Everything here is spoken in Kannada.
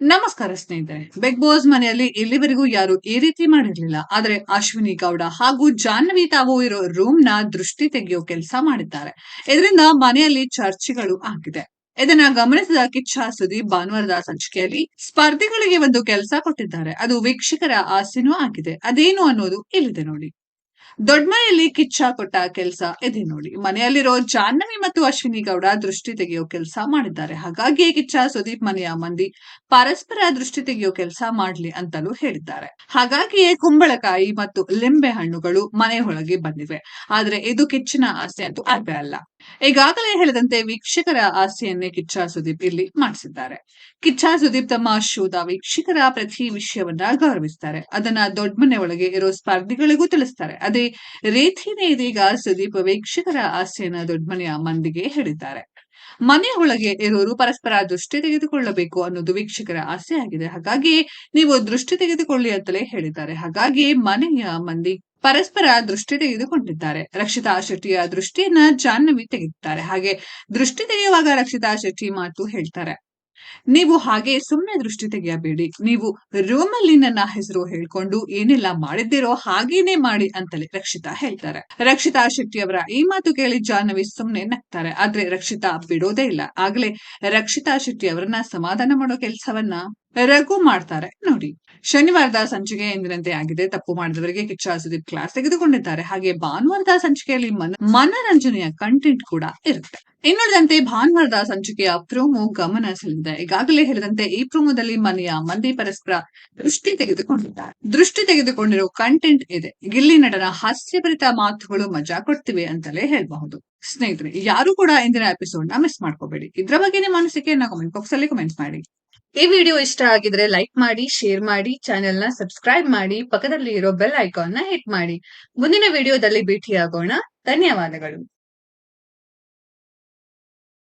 ನಮಸ್ಕಾರ ಸ್ನೇಹಿತರೆ ಬಿಗ್ ಬಾಸ್ ಮನೆಯಲ್ಲಿ ಇಲ್ಲಿವರೆಗೂ ಯಾರು ಈ ರೀತಿ ಮಾಡಿರ್ಲಿಲ್ಲ. ಆದ್ರೆ ಅಶ್ವಿನಿ ಗೌಡ ಹಾಗೂ ಜಾಹ್ನವಿ ತಾವು ಇರೋ ರೂಮ್ನ ದೃಷ್ಟಿ ತೆಗೆಯೋ ಕೆಲಸ ಮಾಡಿದ್ದಾರೆ. ಇದರಿಂದ ಮನೆಯಲ್ಲಿ ಚರ್ಚೆಗಳು ಆಗಿದೆ. ಇದನ್ನ ಗಮನಿಸಿದ ಕಿಚ್ಚ ಸುದೀಪ್ ಭಾನುವಾರದ ಸಂಚಿಕೆಯಲ್ಲಿ ಸ್ಪರ್ಧಿಗಳಿಗೆ ಒಂದು ಕೆಲಸ ಕೊಟ್ಟಿದ್ದಾರೆ. ಅದು ವೀಕ್ಷಕರ ಆಸೆನೂ ಆಗಿದೆ. ಅದೇನು ಅನ್ನೋದು ಇಲ್ಲಿದೆ ನೋಡಿ. ದೊಡ್ಡಮನೆಯಲ್ಲಿ ಕಿಚ್ಚ ಕೊಟ್ಟ ಕೆಲಸ ಇದೆ ನೋಡಿ. ಮನೆಯಲ್ಲಿರೋ ಜಾಹ್ನವಿ ಮತ್ತು ಅಶ್ವಿನಿ ಗೌಡ ದೃಷ್ಟಿ ತೆಗೆಯೋ ಕೆಲಸ ಮಾಡಿದ್ದಾರೆ. ಹಾಗಾಗಿ ಕಿಚ್ಚ ಸುದೀಪ್ ಮನೆಯ ಮಂದಿ ಪರಸ್ಪರ ದೃಷ್ಟಿ ತೆಗೆಯೋ ಕೆಲಸ ಮಾಡ್ಲಿ ಅಂತಲೂ ಹೇಳಿದ್ದಾರೆ. ಹಾಗಾಗಿಯೇ ಕುಂಬಳಕಾಯಿ ಮತ್ತು ಲಿಂಬೆ ಹಣ್ಣುಗಳು ಮನೆಯೊಳಗೆ ಬಂದಿವೆ. ಆದ್ರೆ ಇದು ಕಿಚ್ಚಿನ ಆಸೆ ಅಂತೂ ಅರ್ಥ ಅಲ್ಲ. ಈಗಾಗಲೇ ಹೇಳಿದಂತೆ ವೀಕ್ಷಕರ ಆಸೆಯನ್ನೇ ಕಿಚ್ಚಾ ಸುದೀಪ್ ಇಲ್ಲಿ ಮಾಡಿಸಿದ್ದಾರೆ. ಕಿಚ್ಚಾ ಸುದೀಪ್ ತಮ್ಮ ಶೋದ ವೀಕ್ಷಕರ ಪ್ರತಿ ವಿಷಯವನ್ನ ಗೌರವಿಸ್ತಾರೆ. ಅದನ್ನ ದೊಡ್ಡ ಮನೆ ಒಳಗೆ ಇರೋ ಸ್ಪರ್ಧಿಗಳಿಗೂ ತಿಳಿಸ್ತಾರೆ. ಅದೇ ರೀತಿನೇ ಇದೀಗ ಸುದೀಪ್ ವೀಕ್ಷಕರ ಆಸೆಯನ್ನ ದೊಡ್ಡ ಮನೆಯ ಮಂದಿಗೆ ಹೇಳಿದ್ದಾರೆ. ಮನೆಯ ಒಳಗೆ ಇರೋರು ಪರಸ್ಪರ ದೃಷ್ಟಿ ತೆಗೆದುಕೊಳ್ಳಬೇಕು ಅನ್ನೋದು ವೀಕ್ಷಕರ ಆಸೆ ಆಗಿದೆ. ಹಾಗಾಗಿ ನೀವು ದೃಷ್ಟಿ ತೆಗೆದುಕೊಳ್ಳಿ ಅಂತಲೇ ಹೇಳಿದ್ದಾರೆ. ಹಾಗಾಗಿ ಮನೆಯ ಮಂದಿ ಪರಸ್ಪರ ದೃಷ್ಟಿ ತೆಗೆದುಕೊಂಡಿದ್ದಾರೆ. ರಕ್ಷಿತಾ ಶೆಟ್ಟಿಯ ದೃಷ್ಟಿಯನ್ನ ಜಾಹ್ನವಿ ತೆಗೆದಿದ್ದಾರೆ. ಹಾಗೆ ದೃಷ್ಟಿ ತೆಗೆಯುವಾಗ ರಕ್ಷಿತಾ ಶೆಟ್ಟಿ ಮಾತು ಹೇಳ್ತಾರೆ. ನೀವು ಹಾಗೆ ಸುಮ್ಮನೆ ದೃಷ್ಟಿ ತೆಗೆಯಬೇಡಿ. ನೀವು ರೂಮ್ ಅಲ್ಲಿ ನನ್ನ ಹೆಸರು ಹೇಳ್ಕೊಂಡು ಏನೆಲ್ಲ ಮಾಡಿದ್ದೀರೋ ಹಾಗೇನೆ ಮಾಡಿ ಅಂತಲೇ ರಕ್ಷಿತಾ ಹೇಳ್ತಾರೆ. ರಕ್ಷಿತಾ ಶೆಟ್ಟಿ ಅವರ ಈ ಮಾತು ಕೇಳಿ ಜಾಹ್ನವಿ ಸುಮ್ಮನೆ ನಗ್ತಾರೆ. ಆದ್ರೆ ರಕ್ಷಿತಾ ಬಿಡೋದೇ ಇಲ್ಲ. ಆಗ್ಲೇ ರಕ್ಷಿತಾ ಶೆಟ್ಟಿ ಅವರನ್ನ ಸಮಾಧಾನ ಮಾಡೋ ಕೆಲಸವನ್ನ ರಘು ಮಾಡ್ತಾರೆ. ನೋಡಿ, ಶನಿವಾರದ ಸಂಚಿಕೆ ಎಂದಿನಂತೆ ಆಗಿದೆ. ತಪ್ಪು ಮಾಡಿದವರಿಗೆ ಕಿಚ್ಚ ಸುದೀಪ್ ಕ್ಲಾಸ್ ತೆಗೆದುಕೊಂಡಿದ್ದಾರೆ. ಹಾಗೆ ಭಾನುವಾರದ ಸಂಚಿಕೆಯಲ್ಲಿ ಮನ ಮನರಂಜನೆಯ ಕಂಟೆಂಟ್ ಕೂಡ ಇರುತ್ತೆ. ಇನ್ನುಳಿದಂತೆ ಭಾನುವಾರದ ಸಂಚಿಕೆಯ ಪ್ರೋಮೋ ಗಮನ ಸೆಳೆದಿದೆ. ಈಗಾಗಲೇ ಹೇಳಿದಂತೆ ಈ ಪ್ರೋಮೋದಲ್ಲಿ ಮನೆಯ ಮಂದಿ ಪರಸ್ಪರ ದೃಷ್ಟಿ ತೆಗೆದುಕೊಂಡಿದ್ದಾರೆ. ದೃಷ್ಟಿ ತೆಗೆದುಕೊಂಡಿರೋ ಕಂಟೆಂಟ್ ಇದೆ. ಗಿಲ್ಲಿ ನಟನ ಹಾಸ್ಯಭರಿತ ಮಾತುಗಳು ಮಜಾ ಕೊಡ್ತಿವೆ ಅಂತಲೇ ಹೇಳಬಹುದು. ಸ್ನೇಹಿತರೆ, ಯಾರು ಕೂಡ ಇಂದಿನ ಎಪಿಸೋಡ್ನ ಮಿಸ್ ಮಾಡ್ಕೋಬೇಡಿ. ಇದ್ರ ಬಗ್ಗೆ ನಿಮ್ಮ ಅನಿಸಿಕೆಯನ್ನ ಕಮೆಂಟ್ ಬಾಕ್ಸ್ ಅಲ್ಲಿ ಕಮೆಂಟ್ ಮಾಡಿ. ಈ ವಿಡಿಯೋ ಇಷ್ಟ ಆಗಿದ್ರೆ ಲೈಕ್ ಮಾಡಿ ಶೇರ್ ಮಾಡಿ ಚಾನೆಲ್ನ ಸಬ್ಸ್ಕ್ರೈಬ್ ಮಾಡಿ ಪಕ್ಕದಲ್ಲಿ ಇರೋ ಬೆಲ್ ಐಕಾನ್ನ ಹಿಟ್ ಮಾಡಿ. ಮುಂದಿನ ವಿಡಿಯೋದಲ್ಲಿ ಭೇಟಿಯಾಗೋಣ. ಧನ್ಯವಾದಗಳು.